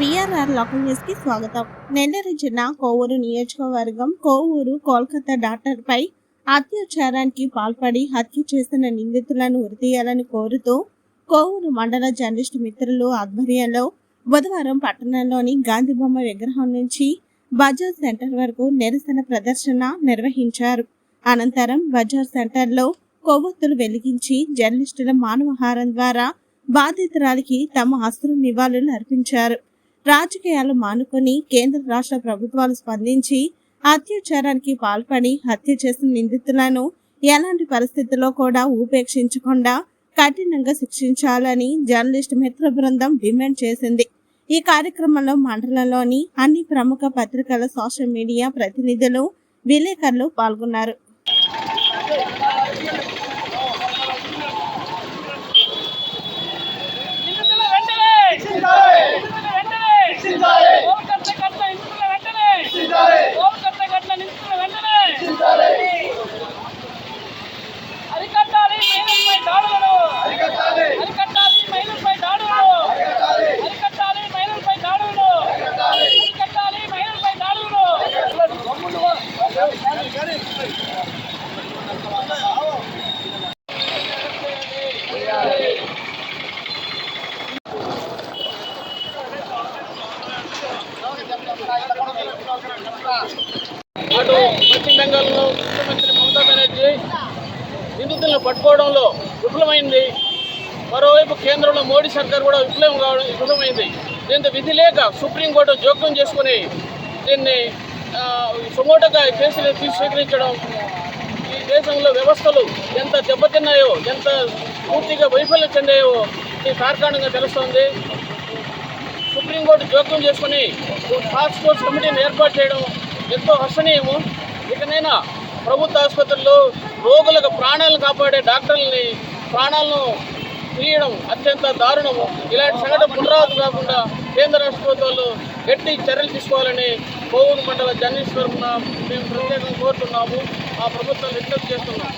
BRR local న్యూస్కి స్వాగతం. నెల్లూరు జిల్లా కోవూరు నియోజకవర్గం కోవూరు కోల్కతా డాక్టర్ పై అత్యాచారానికి పాల్పడి హత్య చేసిన నిందితులను ఉరితీయాలని కోరుతూ కోవూరు మండల జర్నలిస్ట్ మిత్రులు ఆధ్వర్యంలో బుధవారం పట్టణంలోని గాంధీ బొమ్మ విగ్రహం నుంచి బజాజ్ సెంటర్ వరకు నిరసన ప్రదర్శన నిర్వహించారు. అనంతరం బజాజ్ సెంటర్లో కొవ్వొత్తులు వెలిగించి జర్నలిస్టుల మానవహారం ద్వారా బాధితురాలికి తమ అస్త్ర నివాళులు అర్పించారు. రాజకీయాలు మానుకొని కేంద్ర రాష్ట్ర ప్రభుత్వాలు స్పందించి అత్యాచారానికి పాల్పడి హత్య చేసిన నిందితులను ఎలాంటి పరిస్థితుల్లో కూడా ఉపేక్షించకుండా కఠినంగా శిక్షించాలని జర్నలిస్ట్ మిత్ర బృందం డిమాండ్ చేసింది. ఈ కార్యక్రమంలో మండలంలోని అన్ని ప్రముఖ పత్రికల సోషల్ మీడియా ప్రతినిధులు విలేకరులు పాల్గొన్నారు. అటు పశ్చిమ బెంగాల్లో ముఖ్యమంత్రి మమతా బెనర్జీ నిందితులను పట్టుకోవడంలో విఫలమైంది. మరోవైపు కేంద్రంలో మోడీ సర్కార్ కూడా విఫలం కావడం విఫలమైంది. దీంతో విధి లేక సుప్రీంకోర్టు జోక్యం చేసుకుని దీన్ని సుమోటగా కేసులు స్వీకరించడం. ఈ దేశంలో వ్యవస్థలు ఎంత దెబ్బతిన్నాయో ఎంత పూర్తిగా వైఫల్యం చెందాయో ఈ తార్కాణంగా తెలుస్తోంది. సుప్రీంకోర్టు జోక్యం చేసుకుని టాస్క్ ఫోర్స్ కమిటీని ఏర్పాటు చేయడం ఎంతో హర్షణీయము. ఇకనైనా ప్రభుత్వ ఆసుపత్రుల్లో రోగులకు ప్రాణాలను కాపాడే డాక్టర్లని ప్రాణాలను తీయడం అత్యంత దారుణము. ఇలాంటి సంఘటన పునరావృతం కాకుండా కేంద్ర రాష్ట్ర ప్రభుత్వాలు గట్టి చర్యలు తీసుకోవాలని కోవూరు మండల జర్నలిస్ట్ తరఫున మేము ప్రత్యేకంగా కోరుతున్నాము. ఆ ప్రభుత్వాలు రిక్వెస్ట్ చేస్తున్నాం.